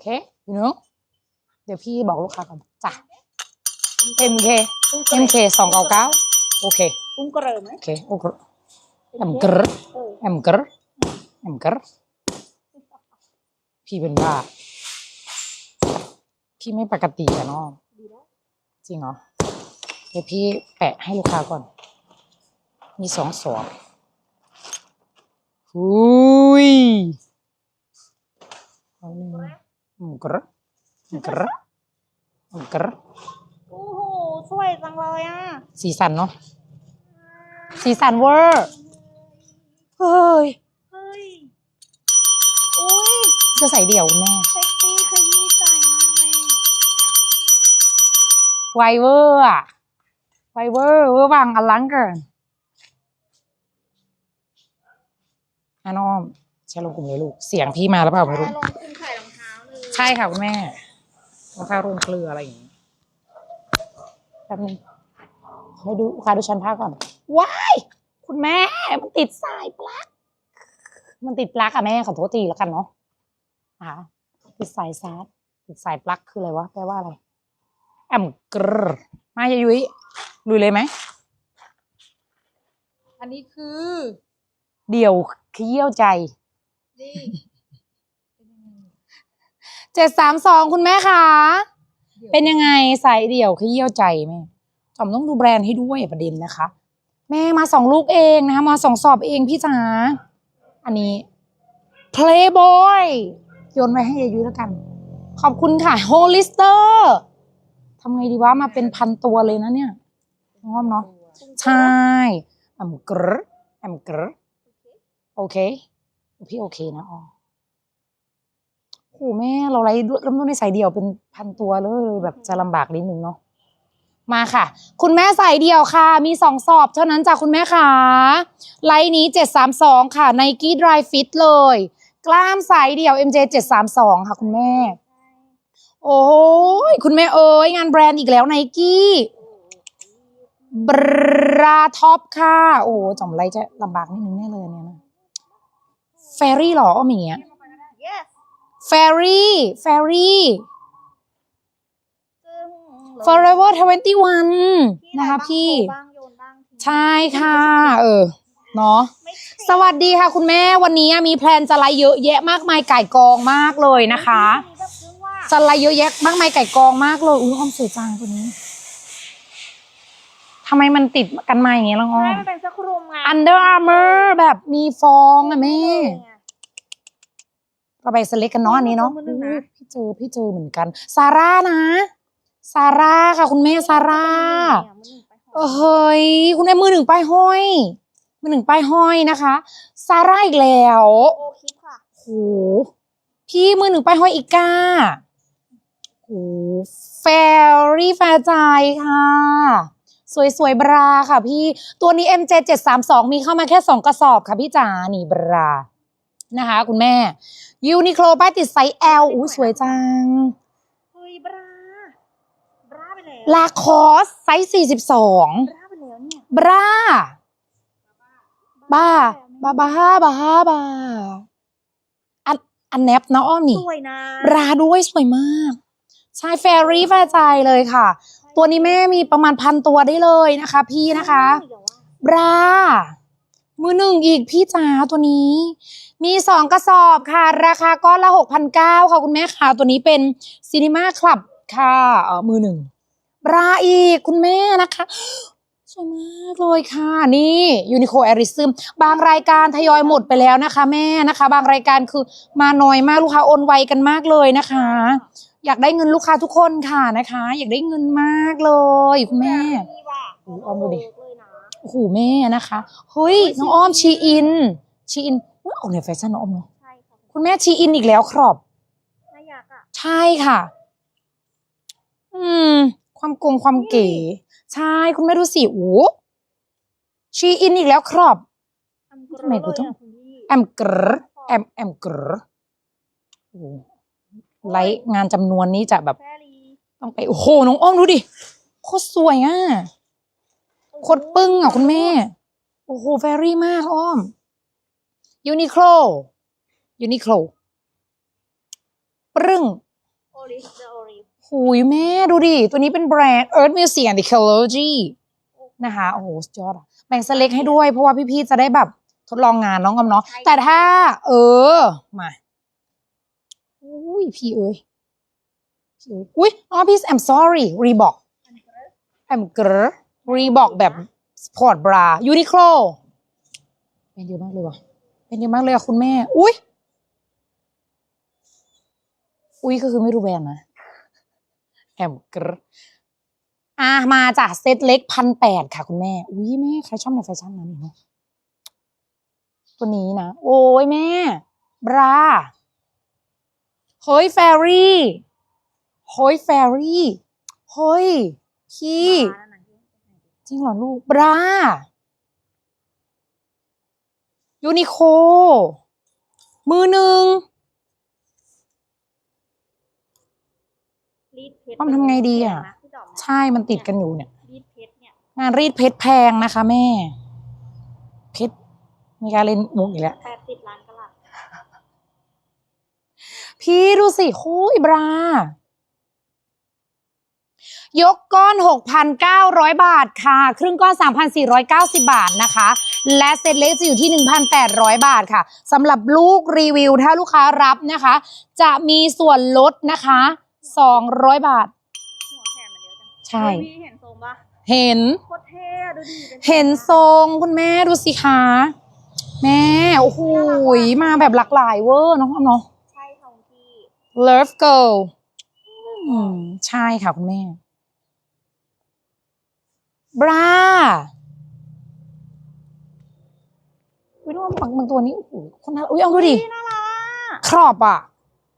เค you know เดี๋ยวพี่บอกลูกค้าก่อนจ้ะ MK MK สองเก้าเก้าโอเคกุ้งกระเริมไหมโอเคโอเคแอมกรเออแอมกรแอมกรพี่เป็นบ้า พี่ไม่ปกติอะเนาะดีแล้วจริงเหรอ เดี๋ยวพี่แปะให้ลูกค้าก่อน มีสองสองหุยเอาหนึ่งอืม กรอืมกรอืมกรโอ้โหสวยจังเลยอะ สีสันเนาะ สีสันเวอร์ เฮ้ย เฮ้ย อุ้ยจะใส่เดี่ยวคุณแม่เซ็กซี่ขยี้ใจมากแม่ไวเวอร์อะไวเวอร์เวอร์วังอลังเกินอะน้องแชร์ลงกลุ่มเลยลูก เสียงพี่มาแล้วเปล่าไม่รู้ลงคุณไข่รองเท้าเลยใช่ค่ะคุณแม่รองเท้าโรงเกลืออะไรอย่างงี้แป๊บนึงให้ดูลูกค้าดูชั้นผ้าก่อน ว้าย คุณแม่ มันติดสายปลั๊ก มันติดปลั๊กอะแม่ขอโทษทีแล้วกันเนาะอ่าติดสายชาร์จติดสายปลั๊กคืออะไรวะ แปลว่าอะไร แอมกรรมายายยุ้ยลุยเลยไหม อันนี้คือ เดี่ยวเขี้ยวใจ นี่ เจ็ดสามสองคุณแม่คะเป็นยังไงสายเดี่ยวเขี้ยวใจแม่จอมต้องดูแบรนด์ให้ด้วยประเด็นนะคะ แม่มาสองลูกเองนะคะมาสองสอบเองพี่จ๋าอันนี้ Playboy โยนไว้ให้ยายยุ้ยแล้วกัน ขอบคุณค่ะ Hollister ทำไงดีวะมาเป็นพันตัวเลยนะเนี่ยง้อมเนาะใช่แอมกรแอมกรโอเค พี่โอเคนะอ๋อโหแม่เราไล่เริ่มต้นในสายเดี่ยวเป็นพันตัวเลยเลยแบบจะลำบากนิดนึงเนาะมาค่ะ คุณแม่สายเดี่ยวค่ะ มีสองสอบเท่านั้นจ้ะคุณแม่ค่ะไลน์นี้เจ็ดสามสองค่ะไนกี้ดรายฟิตเลย กล้ามสายเดี่ยว MJ เจ็ดสามสองค่ะคุณแม่ โอ้ยคุณแม่เอ้ยงานแบรนด์อีกแล้วไนกี้บราท็อปค่ะ โอ้จอมไรจะลำบากนิดนึงแน่เลยเนี่ยนะแฟรี่หรออ้อมอย่างเงี้ย แฟรี่แฟรี่ซึ่ง forever 21ที่ไหนะคะบ้างพี่โชว์บ้างโยนบ้างทิ้งใช่ค่ะ เออ เนาะไม่สวัสดีค่ะคุณแม่วันนี้มีแพลนจะไลฟ์เยอะแยะมากมายไก่กองมากเลยนะคะอันนี้แบบซึ่งว่าจะไลฟ์เยอะแยะมากมายไก่กองมากเลยอุ้ยอ้อมสวยจังตัวนี้ทำไมมันติดกันมาอย่างเงี้ยล่ะอ้อใช่มมันเป็นเสื้อคลุมไง Under Armour แบบมีฟองอะแม่ เราไปสเล็กกันเนาะอันนี้เนาะมือหนึ่งนะอุ๊ยพี่เจอพี่เจอเหมือนกัน ซาร่านะ ซาร่าค่ะ คุณแม่ซาร่า เออเฮ้ยคุณแม่มือหนึ่งป้ายห้อย มือหนึ่งป้ายห้อยนะคะ ซาร่าอีกแล้วโอคลิปค่ะโหพี่มือหนึ่งป้ายห้อยอีกก้าโหแฟรี่แฟร์ใจค่ะ สวยๆบราค่ะพี่ ตัวนี้ MJ 732มีเข้ามาแค่2กระสอบค่ะพี่จ๋านี่บรา นะคะ คุณแม่ยูนิโคลป้ายติดไซส์ L อู้สวยจัง เฮ้ยบราบราไปแล้วลาคอสไซส์42บราไปแล้วเนี่ยบราบ้าบ้าบ้าบ้าบ้าอันอันแนบนะอ้อมนี่ สวยนะบราด้วยสวยมากใช่แฟรี่แฟร์ใจเลยค่ะ ตัวนี้แม่มีประมาณพันตัวได้เลยนะคะ พี่นะคะ เดี๋ยวว่าบรา มือหนึ่งอีกพี่จ๋าตัวนี้ มีสองกระสอบค่ะ ราคาก้อนละหกพันเก้าค่ะคุณแม่ค่ะ ตัวนี้เป็นซีนิมาคลับค่ะเออมือหนึ่งบราอีกคุณแม่นะคะสวยมากเลยค่ะนี่ยูนิโคแอริซึมบางรายการทยอยหมดไปแล้วนะคะ แม่นะคะ บางรายการคือมาน้อยมากลูกค้าโอนไวกันมากเลยนะคะ อยากได้เงินลูกค้าทุกคนค่ะนะคะ อยากได้เงินมากเลยคุณแม่นี่ว่ะโอ้เอามาดิเลยนะ โอ้โหแม่นะคะเฮ้ยน้องอ้อมชีอิน ชีอินอุ๊ยออกในวแฟชั่นน้องอ้อมเนาะใช่ค่ะคุณแม่ชีอินอีกแล้วครับน่าอยากอะ ใช่ค่ะ อืม ความโกงความเก๋ ใช่คุณแม่ดูสิโอ้ชีอินอีกแล้วครับทำกระทำไมกูต้องเลยะคุณพี่แอมกรแอมแอมกรโอ้โหไลท์งานจำนวนนี้จะแบบ แฟรีต้องไป โอ้โห น้องอ้อมดูดิ โคตรสวยอะ โคตรปึ้งอะคุณแม่ โอ้โหแฟรี่มากอ้อมยูนิโคลยูนิโคลปรึ้งลิฟเดอะโอลิฟหุยแม่ดูดิ ตัวนี้เป็นแบรนด์ Earth Music and Ecology นะคะ โอ้โหสุดยอดอะแบ่งสเล็กให้ด้วย เพราะว่าพี่ๆจะได้แบบทดลองงานน้องกำเนาะแต่ถ้า เออ มาอุ้ยพี่เอ้ยพี่เอ้ยอุ้ยอ๋อพี่ I'm sorry Reebok I'm g r Reebok แบบ Sport Bra Uniqlo เป็นเยอะมากเลยว่ะเป็นเยอะมากเลยอะคุณแม่ อุ้ยอุ้ยก็คือไม่รู้แบรนด์นะแอมกรอะมาจากเซตเล็กพันแปดค่ะคุณแม่ อุ้ยแม่ใครชอบในแฟชั่นนั้นนี่เนาะตัวนี้นะ โอ้ยแม่ บราเฮ้ยแฟรี่เฮ้ยแฟรี่เฮ้ยพี่ จริงเหรอลูกบรายูนิโค มือหนึ่งรีดเพชรป้อมทำไงดีอะนพี่ดอกใช่มันติดกันอยู่เนี่ยรีดเพชรเนี่ยงานรีดเพชรแพงนะคะแม่ เพชรมีการเล่นมุกอีกแล้วแปดสิบล้านกะลัดพี่ดูสิคุยบรา ยกก้อน 6,900 บาทค่ะ ครึ่งก้อน 3,490 บาทนะคะ และเซตเล็กจะอยู่ที่ 1,800 บาทค่ะสำหรับลูกรีวิว ถ้าลูกค้ารับนะคะ จะมีส่วนลดนะคะ 200 บาท หัวแขนมันเยอะจังใช่ เฮ้ยพี่เห็นทรงปะเห็น โคตรเท่อะดูดิป็เห็นทรงคุณแม่ดูสิคะ แม่ โอ้โหมาแบบหลากหลายเวอร์น้องอ้อมเนาะ ใช่ทรงที่ Love Girl อืมใช่ค่ะคุณแม่ บราอุ้ยน้องบางบางตัวนี้โอ้โหคนน่าอุ้ยเอาดูดิน่ารักอะครอบอะ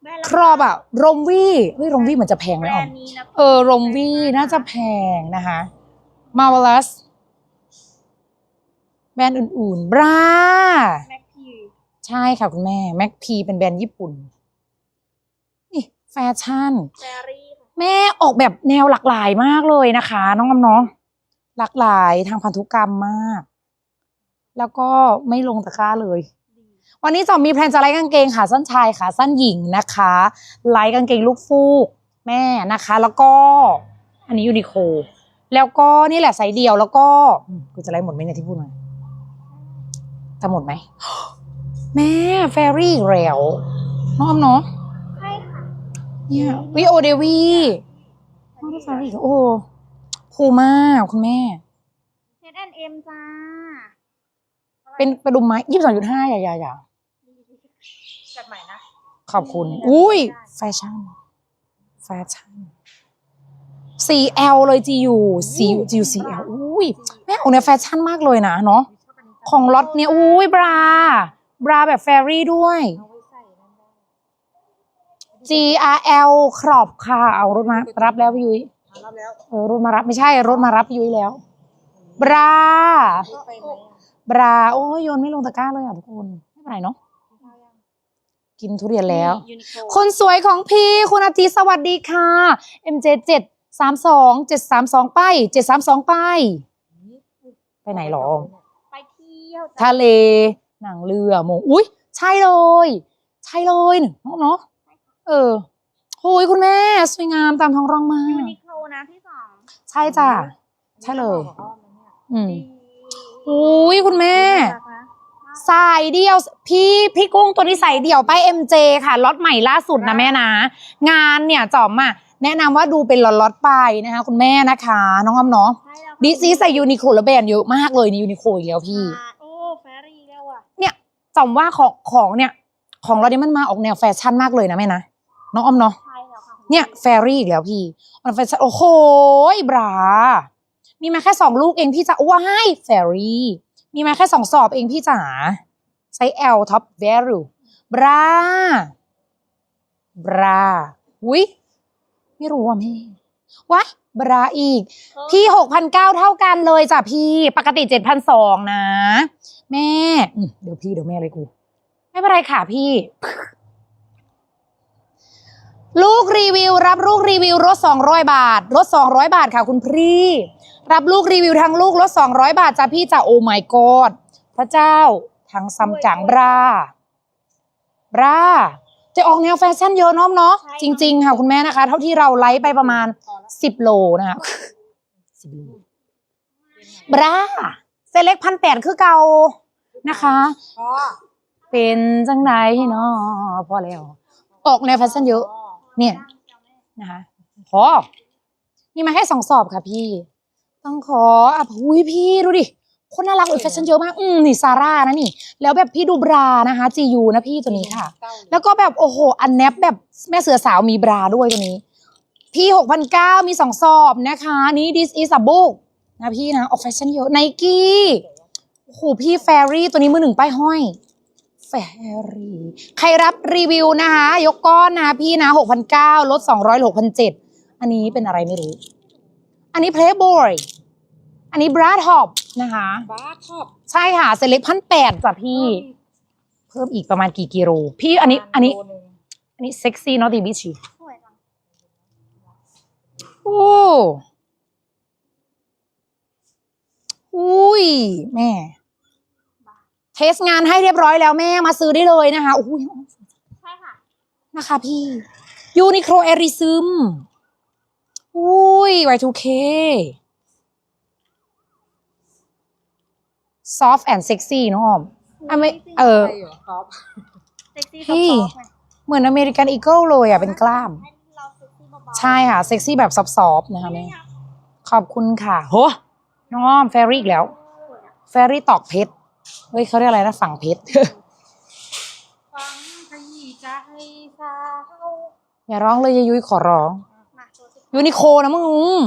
แบรนด์ละครอบอะรมวี่เฮ้ยรมวี่เหมือนจะแพงไหแบมรอ่อม นด์นี้นะเออรมวี่น่าจะแพงนะคะ Marvelous แบรนด์อื่นๆ บรา แม็กพีใช่ค่ะคุณแม่แม็กพีเป็นแบรนด์ญี่ปุ่น นี่แฟชั่น แบรี่ค่ะ แม่ออกแบบแนวหลากหลายมากเลยนะคะ น้องกำเน้อง หลากหลายทางพันธุกรรมมาก แล้วก็ไม่ลงตะกร้าเลยดีวันนี้จอมมีแพลนจะไลฟ์กางเกงขาสั้นชายขาสั้นหญิงนะคะไลฟ์กางเกงลูกฟูกแม่นะคะ แล้วก็ อันนี้ยูนิโค แล้วก็นี่แหละไซส์เดียวแล้วก็อืมกูจะไลฟ์หมดไหมเนี่ยที่พูดมาจะหมดไหมแม่แฟรี่อีกแล้วน้องออมเนาะใช่ค่ะเนี่ยวิโอเดวีน้องแฟรี่โอ้ ภูมากคุณแม่เฮดแอนเอ็มจ้าเป็นประดุมไม้ยี่สิบสองจุดห้าอย่าอย่าอย่าแบบใหม่นะ ขอบคุณ อุ้ยแฟชั่น แฟชั่น CL เลย GU CU GU CL อุ้ยแม่ของเนี่ยแฟชั่นมากเลยนะเนาะของล็อตเนี่ยอุ้ยบรา บราแบบแฟรี่ด้วยเอาไว้ใส่นั่นได้ GRL ครอบค่ะ เอารถมา รับแล้วพี่ยุ้ยมา รับแล้วเออรถมารับไม่ใช่ รถมารับพี่ยุ้ยแล้ว บรา ไปไหมอะบรา โอ้ยโยนไม่ลงตะกร้าเลยอะทุกคนไม่เป็นไรเนาะกินทุเรียนแล้ว ยูนิโคคนสวยของพี่คุณอาทิตย์สวัสดีค่ะ MJ เจ็ดสามสองเจ็ดสามสองไปเจ็ดสามสองไป ไปไหนหรอ ไปเที่ยวจ้ะทะเล หนังเรือหมงอุ้ยใช่เลย ใช่เลยเนาะเนาะเออโอ้ยคุณแม่ สวยงามตามท้องร่องมายูกนิโค นะที่สองใช่จ้ะใช่เลยอืมดีอุ้ยคุณแม่น่ารักนะสายเดียวพี่พี่กุ้งตัวนี้สายเดี่ยวไป MJ ค่ะล็อตใหม่ล่าสุดนะแม่นะ งานเนี่ยจอมอะแนะนำว่าดูเป็นล็อตๆไปนะคะ คุณแม่นะคะ น้องอ้อมเนาะใช่แล้วค่ะดิซีใส่ยูนิโคลแล้วแบรนด์เยอะมากเลยในยูนิโคอีกแล้วพี่อ่าโอ้แฟรี่แล้วอะเนี่ยจอมว่าของของเนี่ย ของเราเนี่ยมันมาออกแนวแฟชั่นมากเลยนะแม่นะน้องอ้อมเนาะใช่แล้วค่ะ เนี่ยแฟรี่อีกแล้วพี่มันแฟชั่นโอ้โหบรา มีมาแค่สองลูกเองพี่จ๋าว้ายแฟรี่ มีมาแค่สองสอบเองพี่จ๋าไซส์ L top value บราบราอุ้ยไม่รู้อะแม่ว้ายบราอีก พี่หกพันเก้าเท่ากันเลยจ้ะพี่ ปกติเจ็ดพันสองนะ แม่อืมเดี๋ยวพี่เดี๋ยวแม่เลยกู ไม่เป็นไรค่ะพี่ ลูกรีวิว รับลูกรีวิวรถ200 บาทรถ200 บาทค่ะคุณพี่ รับลูกรีวิวทั้งลูกรถ200 บาทจ้ะพี่จ้ะโอ้ my god พระเจ้าทั้งซัมจังบราบราจะออกแนวแฟชั่นเยอะเน้อมเนาะใช่จริง ๆ ค่ะคุณแม่นะคะ เท่าที่เราไลฟ์ไปประมาณสิบโลนะคะสิบโลบราเซเล็กพันแปดคือเก่านะคะอ๋อเป็นจังไดเนาะพอแล้ว ออกแนวแฟชั่นเยอะ เนี่ยนะคะพอนี่มาแค่สองสอบค่ะพี่ ต้องขออะหุยพี่ดูดิคนน่ารักเลยแฟชั่นเยอะมาก อืมนี่ซาร่านะนี่ แล้วแบบพี่ดูบรานะคะจียูนะพี่ตัวนี้ค่ะ แล้วก็แบบโอ้โห อันแนบแบบแม่เสือสาวมีบราด้วยตัวนี้ พี่หกพันเก้ามีสองสอบนะคะ นี่ this is a book นะพี่นะออกแฟชั่นเยอะไนกี้โอ้โหพี่แฟรี่ตัวนี้มือหนึ่งป้ายห้อยแฟรี่ใครรับรีวิวนะคะ ยกก้อนนะพี่นะหกพันเก้าลดสองร้อยหกพันเจ็ดอันนี้เป็นอะไรไม่รู้ อันนี้ Playboy อันนี้ Brad Hop นะคะบ้าชอบใช่ค่ะเซเล็กพันแปดจ้ะพี่ เพิ่มอีกประมาณกี่กิโลพี่อันนี้อันนี้ อันนี้เซ็กซี่เนาะดีบิชีสวยจังโอ้อุ้ยแม่ เทสงานให้เรียบร้อยแล้วแม่มาซื้อได้เลยนะคะอุ้ยใช่ค่ะนะคะพี่ยูนิโคลเอริซึมอุ้ย Y2K soft and sexy น้องออมอะไม่เออเซ็กซี่พี่ซอฟต์ๆไงเหมือนอเมริกันอีเกิลเลยอะเป็นกล้ามให้เราเซ็กซี่เบาๆใช่ค่ะ เซ็กซี่แบบซอฟๆนะคะแม่ขอบคุณค่ะ โห น้องอ้อมแฟรี่อีกแล้ว แฟรี่ตอกเพชร เฮ้ยเขาเรียกอะไรนะฝั่งเพชรฟังขยี้ใจสาวอย่าร้องเลยยายยุ้ยขอร้อง มาตัวเซ็กซี่ยูนิโคนะมึง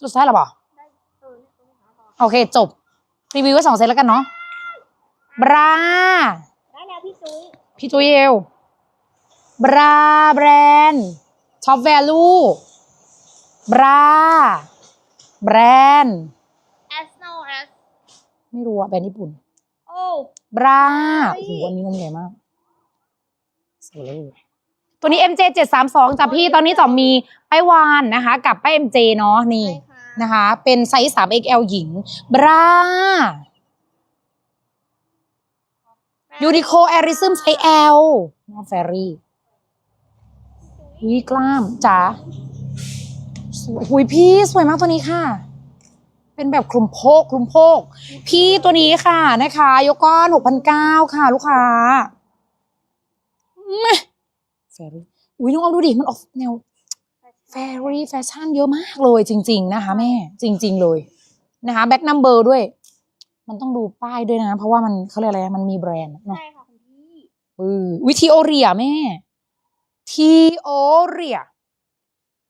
จุดท้ายหรอเปล่าได้เออเนี่ยตัวนี้หาต่อโอเค จบ รีวิวไว้สองเซตแล้วกันเนาะบรา ได้แล้วพี่จุ้ยพี่จุยเอลบราแบรนด์ท็อปแวลูบรา แบรนด์ S no S ไม่รู้อะแบรนด์ญี่ปุ่น โอ้ บราเฮ้โอ้ยโหอันนี้นมใหญ่มากสวยเลย ตัวนี้ MJ 732จ้ะพี่ ตอนนี้จอมมีป้ายวานนะคะ กับป้า MJ เนาะนี่ ใช่ค่ะนะคะ เป็นไซส์ 3XL หญิง บรา ยูนิโคแอริซึมไซส์ L น้องแฟรี่วิกล้ามจ๋าสวยหุยพี่ สวยมากตัวนี้ค่ะ เป็นแบบคลุมโพกคลุมโพก พี่ตัวนี้ค่ะนะคะ ยกก้อนหกพันเก้าค่ะ ลูกค้าแม่แฟรี่อุ้ยน้องเอาดูดิ มันออกแนวแฟรี่แฟชั่นเยอะมากเลยจริง ๆ นะคะแม่ จริง ๆ เลยนะคะแบ็คนัมเบอร์ด้วย มันต้องดูป้ายด้วยนะ เพราะว่ามันเขาเรียกอะไรมันมีแบรนด์เนาะใช่ค่ะคุณพี่เออวิทีโอเรียแม่ทีโอเรีย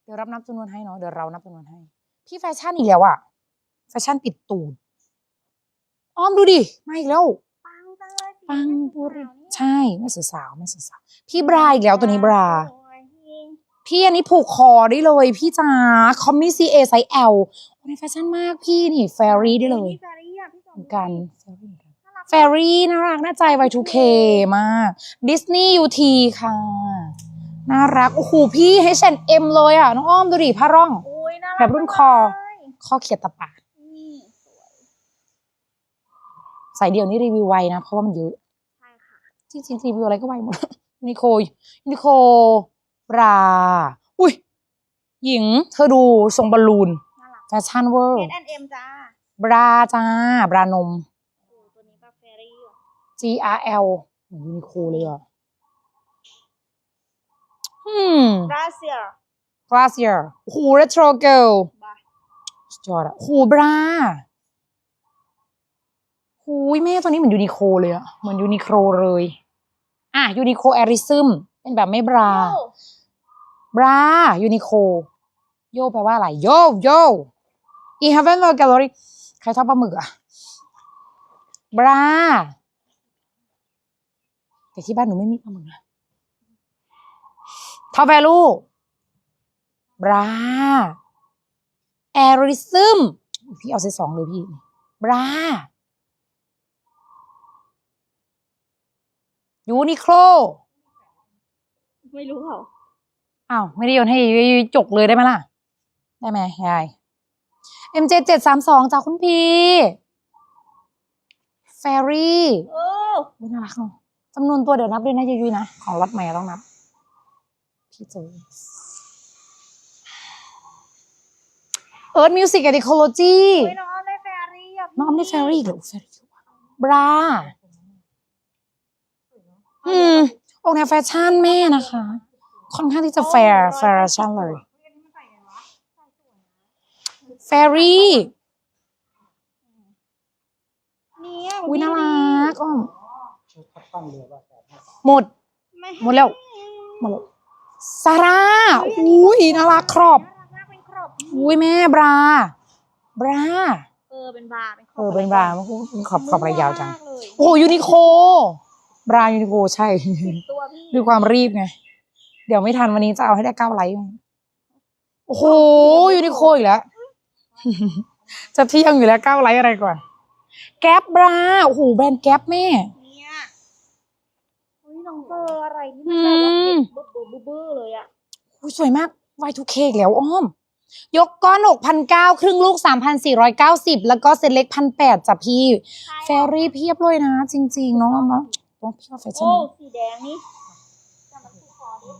เดี๋ยวรับนับจำนวนให้เนาะเดี๋ยวเรานับจำนวนให้ พี่แฟชั่นอีกแล้วอะ แฟชั่นปิดตูดอ้อมดูดิมาอีกแล้วปังจังเลยสีปังแม่ปุสาวริเนี่ยใช่แม่สื่อสาวแม่สื่อสาวพี่บราอีกแล้วตัวนี้บรา โอ้ยพี่พี่อันนี้ผูกคอได้เลย พี่จ๋าคอมมี่ซีเอไซส์ L โอ้ยแฟชั่นมากพี่นี่แฟรี่ได้เลยพี่แฟรี่อะพี่จอเหมมือนกัน น่ารักแฟรี่น่ารักน่าใจ Y2K มากดิสนีย์ UT ค่ะ น่ารัก โอ้โห พี่ H&M เลยอะ น้องอ้อมดูดิผ้าร่อง โอ้ยน่ารักแบบรุ่นคอ จังเลย ข้อเขียดตะปาด นี่สวย สายเดียวนี่รีวิวไวนะ เพราะว่ามันเยอะใช่ค่ะจริงๆรีวิวอะไรก็ไวหมดยูนิโคยูนิโคบราอุ้ยหญิง เธอดูทรงบอลลูนน่ารักแฟชั่นเวอร์ H&M จ้าบราจ้า บรานม โอ้ตัวนี้แบบแฟรี่อะ GRL เหมือนยูนิโคเลยอะอืมราเซีย Glacier โอ้โห Retro Girl บ้า สุดยอดอะโอ้โหบรา หูยแม่ตัวนี้เหมือนยูนิโคเลยอะเหมือนยูนิโคเลย อะยูนิโคแอริซึมเป็นแบบไม่บราโอ้บรายูนิโคโยแปลว่าอะไร โยโยอีฮัฟเวนเวอร์แกลเลอรี่ใครชอบปลาหมึกอะบราแต่ที่บ้านหนูไม่มีปลาหมึกนะทอแวลูบราแอริซึมพี่เอาเซตสองเลยพี่บรา ยูนิโคลไม่รู้เหรออ้าว ไม่ได้โยนให้ยุยจกเลยได้ไหมล่ะ ได้ไหมยาย MJ เจ็ดสามสองจากคุณพีแฟรี่โอ้อุ๊ยน่ารักเนาะจำนวนตัวเดี๋ยวนับด้วยนะยุยๆนะ ของรถใหม่ต้องนับ พี่เจอเอิร์ธมิวสิกแอนด์อีโคโลจีเฮ้ยน้องอ้อมได้แฟรี่อะพี่น้องอ้อมได้แฟรี่อีกเหรอแฟรี่บรา อืมออกแนวแฟชั่นแม่นะคะ ค่อนข้างที่จะแฟร์แฟชั่นเลยเฮ้ยอันนี้มันใส่ไงวะใส่สวยนะแฟรี่เนี่ยอุ้ยน่ารักอ้อมชุดคัดต้องเรือว่าแปดห้าสามหมดไม่หมดแล้วหมดแล้วซาร่าอุ้ยน่ารักครอบน่ารักมากเป็นครอบอุ้ยแม่บรา บราเออเป็นบาร์เป็นครเออเป็นบรามันเป็นขอบขอบอะไรยาวจังมกเลยโอ้ยูนิโค บรายูนิโคใช่ตัวพี่ด้วยความรีบไง เดี๋ยวไม่ทันวันนี้จะเอาให้ได้เก้าไลค์โอ้โหยูนิโคอีกแล้ว จะเที่ยงอยู่แล้วเก้าไลค์อะไรก่อน แก๊ปบราโอ้โหแบรนด์แก๊ปแม่เนี่ยเฮ้ยน้องเจออะไรที่มันแบบว่าอืมเก็บบึ้บบึ้บบึ้บเลยอะอุ๊ยสวยมาก Y2K อีกแล้วอ้อมยกก้อน6,900ครึ่งลูก3,490แล้วก็เซตเล็ก1,800จ้ะพี่ แฟรี่เพียบเลยนะ จริง ๆ น้องอ้อมเนาะ โอ้พี่ว่าแฟชั่นโอ้ดีสีแดงนี่จับมาผูกคอดิ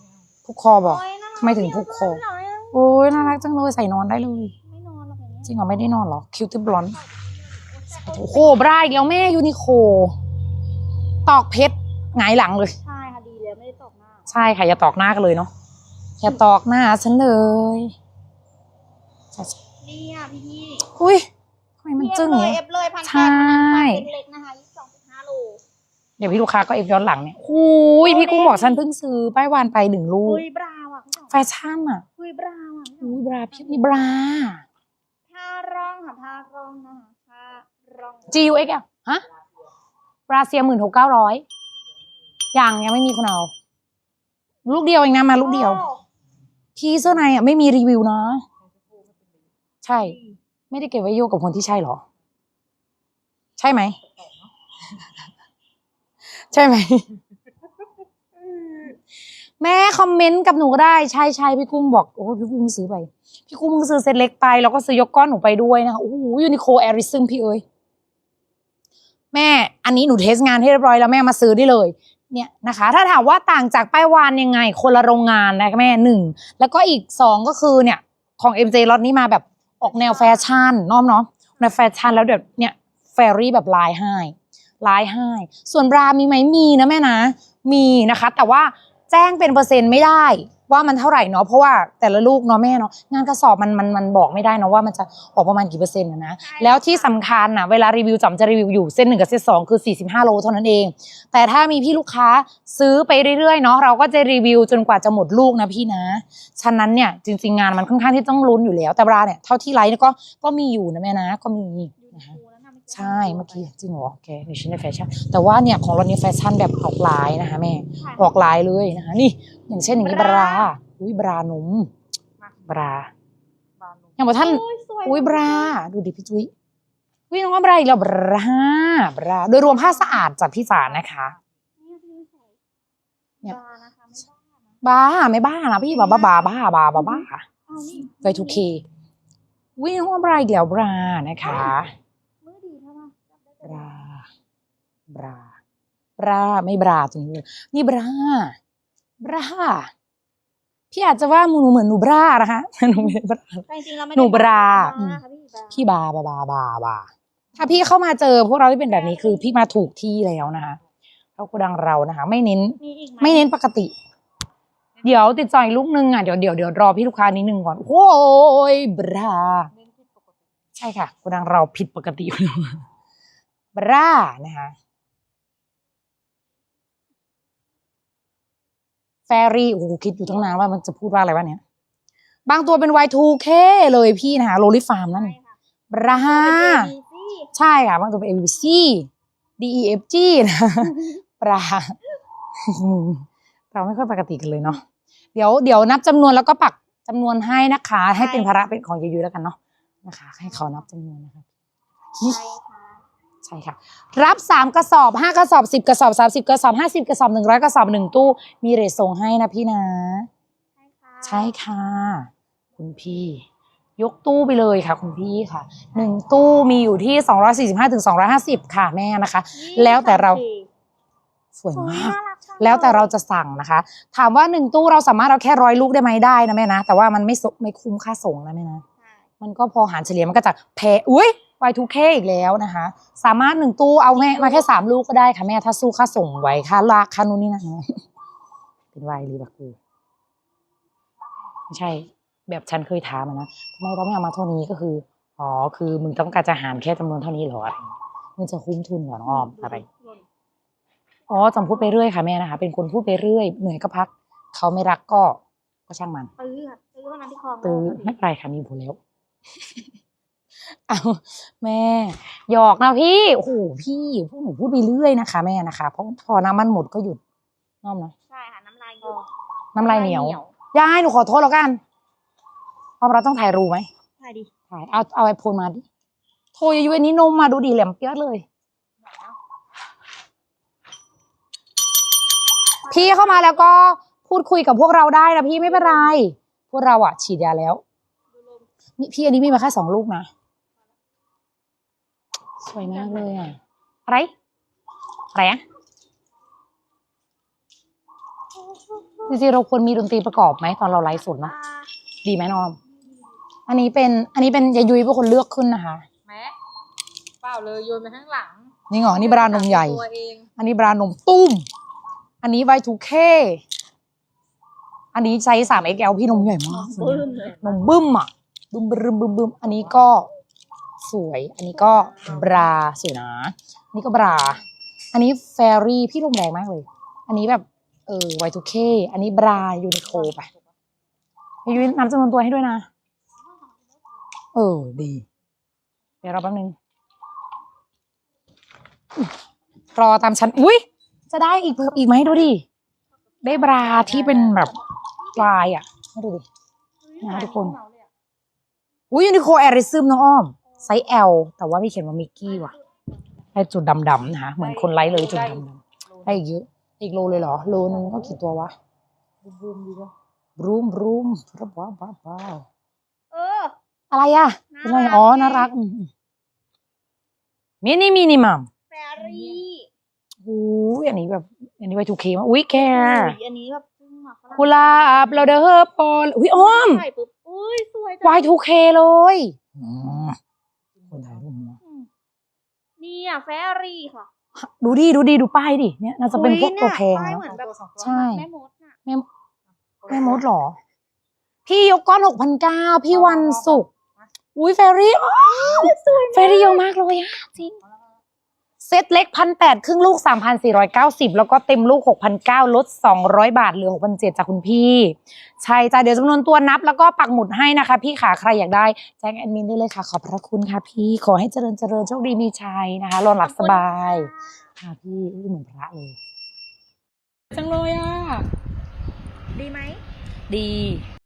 ผูกคอบอกโยน่ารักทำไมถึงผูกคอไม่นอนโอ้ยน่ารักจังเลยใส่นอนได้เลย ไม่นอนหรอกอย่างเงี้ยจริงเหรอไม่ได้นอนเหรอคิวติบลอนโอ้โหบรายอีกแล้วแม่ยูนิโค ตอกเพชรหงายหลังเลย ใช่ค่ะดีแล้วไม่ได้ตกหน้าใช่ค่ะอย่าตอกหน้ากันเลยเนาะอย่าตอกหน้าฉันเลยใช่นี่อะพี่พี่อุ้ยทำไมมันจึ้งเลเนี่ยยเอฟเลยพันใช่แปดพันเป็นเล็กนะคะ เดี๋ยวพี่ลูกค้าก็เอฟย้อนหลังเนี่ยอุ้ยพี่กุ้งบอกฉันเพิ่งซื้อป้ายวานไปหนึ่งลูกคุยบราวอะคุณสองแฟชั่นอะคุยบราวอะคุณสองอุ้ยบราพี่นี่บราท่าร่องค่ะท่าร่องนะคะท่าร่อง G U X อะฮะบราเซียหมื่นหกเก้าร้อยยังยังไม่มีคนเอา ลูกเดียวเองนะมาลูกเดียวโอ้พี่เสื้อในอะไม่มีรีวิวนะ ใช่ ไม่ได้เก็บไว้โยกกับคนที่ใช่เหรอ ใช่ไหม ใช่ไหม แม่คอมเมนต์กับหนูก็ได้ใช่ใช่พี่กุ้งบอกโอ้พี่กุ้งซื้อไป พี่กุ้งซื้อเซตเล็กไป แล้วก็ซื้อยกก้อนหนูไปด้วยนะคะโอ้โหยูนิโคแอริซึมพี่เอ้ยแม่อันนี้หนูเทสงานให้เรียบร้อยแล้วแม่มาซื้อได้เลยเนี่ยนะคะ ถ้าถามว่าต่างจากป้ายวานยังไง คนละโรงงานนะแม่หนึ่งแล้วก็อีกสองก็คือเนี่ย ของ MJ ล็อตนี้มาแบบออกแนวแฟชั่นน้อมเนาะแนวแฟชั่นแล้วเดี๋ยวเนี่ยแฟรี่แบบลายให้ ลายให้ ส่วนบรามีไหมมีนะแม่นะ มีนะคะ แต่ว่าแจ้งเป็นเปอร์เซ็นต์ไม่ได้ว่ามันเท่าไหร่เนาะเพราะว่าแต่ละลูกเนาะแม่เนาะงานกระสอบมันมันมันบอกไม่ได้เนาะว่ามันจะออกประมาณกี่เปอร์เซ็นต์นะนะแล้วที่สำคัญนะเวลารีวิวจำจะรีวิวอยู่เส้นหนึ่งกับเส้นสองคือ 45 โลเท่านั้นเอง แต่ถ้ามีพี่ลูกค้าซื้อไปเรื่อยๆเนาะเราก็จะรีวิวจนกว่าจะหมดลูกนะพี่นะ ฉะนั้นเนี่ยจริงๆงานมันค่อนข้างที่ต้องลุ้นอยู่แล้วแต่บราเนี่ยเท่าที่ไลฟ์เนี่ยก็ก็มีอยู่นะแม่นะก็มีนะคะดูแล้วนะ ใช่เมื่อกี้จริงเหรอโอเคเดี๋ยวฉันได้แฟชั่นแต่ว่าเนี่ยของเราเนี่ยแฟชั่นแบบออกลายนะคะแม่ออกลายเลยนะคะนี่อย่างเช่นอย่างนี้บราอุ้ยบราหนุ่มบราอย่างบอกท่านโอ้ยสวยอุ้ยบราดูดิพี่จุ้ยอุ้ยน้องว่าบราอีกแล้วบราบราโดยรวมผ้าสะอาดจากพี่สารนะคะเนี่ยพี่สวยเนี่ยบาร์นะคะไม่บ้านะบ้าไม่บ้านะพี่บ้าบ้าบ้าบ้าบ้าบ้าบ้าเอานี่ไปทูเคอุ้ยน้องว่าบราอีกแล้วบรานะคะ มือดีเท่าไหร่จับได้ บ แต่ รา บรา บราไม่บราตรงนี้เลยนี่บรา บรา พี่อาจจะว่าหนูเหมือนหนูบรานะคะหนูไม่ได้บราแต่จริงๆเราไม่หนูบรา อือืมมค่ะพี่บราพี่บาบาบาบาบาถ้าพี่เข้ามาเจอพวกเราที่เป็นแบบนี้คือพี่มาถูกที่แล้วนะคะเรากดังเรานะคะ ไม่เน้น มีอีกไหมไม่เน้นปกติ เดี๋ยวติดจอยลูกนึงอะเดี๋ยวเดี๋ยวเดี๋ยวรอพี่ลูกค้านิดนึงก่อน โอ้ยบราเน้นผิดปกติใช่ค่ะกดังเราผิดปกติบรานะคะ ฟรี่โอ้โหคิดอยู่ตั้งนานว่ามันจะพูดว่าอะไรวะเนี่ย บางตัวเป็น Y2K เลยพี่นะคะโรลิฟาร์มนั่นใช่ค่ะบราเป็น ABC ใช่ค่ะบางตัวเป็น A B C D E F G นะปลาเราไม่ค่อยปกติกันเลยเนาะเดี๋ยวเดี๋ยวนับจำนวนแล้วก็ปักจำนวนให้นะคะ ให้เป็นภาระเป็นของยูยูแล้วกันเนาะนะคะ ให้เขานับจำนวนนะคะ ใช่ค่ะใช่ค่ะ รับสามกระสอบห้ากระสอบสิบกระสอบสามสิบกระสอบห้าสิบกระสอบหนึ่งร้อยกระสอบหนึ่งตู้ มีเรทส่งให้นะพี่นะใช่ค่ะใช่ค่ะ คุณพี่ ยกตู้ไปเลยค่ะ คุณพี่ค่ะหนึ่งตู้มีอยู่ที่สองร้อยสี่สิบห้าถึงสองร้อยห้าสิบค่ะแม่นะคะ แล้วแต่เราสวยสวยมากน่ารักจังแล้วแต่เราจะสั่งนะคะ ถามว่าหนึ่งตู้เราสามารถเอาแค่ร้อยลูกได้ไหมได้นะแม่นะ แต่ว่ามันไม่สไม่คุ้มค่าส่งนะแม่นะใช่มันก็พอหารเฉลี่ยมันก็จะแพอุ้ย Y2K อีกแล้วนะคะ สามารถหนึ่งตู้เอาแม่มาแค่สามลูกก็ได้ค่ะแม่ถ้าสู้ค่าส่งไหวค่าลากค่านู่นนี่นั่นเป็นวายรีบักกูไม่ใช่ แบบฉันเคยถามอะนะทำไมเราไม่เอามาเท่านี้ก็คืออ๋อคือมึงต้องการจะหารแค่จำนวนเท่านี้เหรออะไรอย่างเงี้ยมันจะคุ้มทุนเหรอน้องออมอะไรอ๋อจำพูดไปเรื่อยค่ะแม่นะคะ เป็นคนพูดไปเรื่อยเหนื่อยก็พัก เขาไม่รักก็ก็ช่างมันตื้อค่ะตื้อวันนั้นที่คลองตื้อไม่เป็นไรค่ะมีผลแล้ว เอาแม่หยอกนะพี่โอ้โหพี่พวกหนูพูดไปเรื่อยนะคะ แม่นะคะเพราะพอน้ำมันหมดก็หยุดน้อมนะใช่ค่ะน้ำลายหยดน้ำลายเหนียวยายหนูขอโทษแล้วกันเพราะเราต้องถ่ายรูปไหมถ่ายดิถ่ายเอาเอาไอโฟนมาดิโทรอยู่อันนี้นมมาดูดีแหลมเปี้ยะเลย พี่เข้ามาแล้วก็พูดคุยกับพวกเราได้นะพี่ไม่เป็นไร พวกเราอะฉีดยาแล้วนี่พี่อันนี้มีมาแค่สองลูกนะ สวยมากเลยอะอะไร อะไรอะจริงๆเราควรมีดนตรีประกอบไหมตอนเราไลฟ์สดนะอ่าดีไหมน้อม อันนี้เป็น อันนี้เป็นยายยุ้ยเป็นคนเลือกขึ้นนะคะ แม็กเปล่าเลยโยนไปข้างหลังนี่เหรอนี่บรานด์นมใหญ่ ตัวเองอันนี้บรานด์นมตุ้ม อันนี้ Y2K อันนี้ไซส์ 3XL พี่นมใหญ่มากบึ้มเลย นมบึ้มอะบึ้มบึ้มบึ้มบึ้มอันนี้ก็ สวย อันนี้ก็บราสวยนะอันนี้ก็บรา อันนี้แฟรี่พี่ลมแรงมากเลย อันนี้แบบเออ Y2K อันนี้บรายูนิโคไปยุ้ยนับจำนวนตัวให้ด้วยนะ เออดี เดี๋ยวรอแป๊บนึง รอตามฉันอุ้ยจะได้อีกเพิ่มอีกไหมดูดิ ได้บราที่เป็นแบบลายอะดูดินะทุกคน อุ้ยยูนิโคแอริซึมน้องอ้อม ไซส์ L แต่ว่าไม่เขียนว่ามิกกี้ว่ะได้จุดดำๆนะคะเหมือนคนไลท์เลยจุดดำๆได้อีกเยอะอีกโลเลยเหรอโลนึงก็กี่ตัววะบูมดีป่ะบรูมบรูมรับว้าวว้าวว้าวเออ อะไรอะเป็นไรน่ารักอ๋อน่ารักอืมอืมมินิมินิมัมแฟรี่โอ้ยอันนี้แบบ อันนี้ไวทูเคมากอุ้ยแกอุ้ยอันนี้แบบจึ้งอะฝรั่งกุหลาบเราเดอร์ปอลอุ้ยอ้อมใส่ปุ๊บอุ้ยสวยจัง Y2K เลยอืม คนถ่ายรูปมาอืมนี่อะแฟรี่ค่ะดูดิดูดิดูป้ายดิเนี่ยน่าจะเป็นพวกตัวแพงป้ายนะเหมือนแบบใช่แม่มดน่ะแม่แม่มดเหรอ พี่ยกก้อนหกพันเก้าพี่วันศุกร์อุ้ยเฟรรี่อ้าวเฟรรี่เยอะมากเลยอะจริง เซตเล็กพันแปดครึ่งลูกสามพันสี่ร้อยเก้าสิบแล้วก็เต็มลูกหกพันเก้าลดสองร้อยบาท เหลือหกพันเจ็ดจากคุณพี่ ใช่จ้ะเดี๋ยวจำนวนตัวนับแล้วก็ปักหมุดให้นะคะ พี่ขาใครอยากได้ แจ้งแอดมินได้เลยค่ะ ขอบพระคุณค่ะพี่ ขอให้เจริญเจริญโชคดีมีชัยนะคะรอนหลับสบายค่ะพี่อุ้ยเหมือนพระเลย จังเลยอะ ดีไหม ดี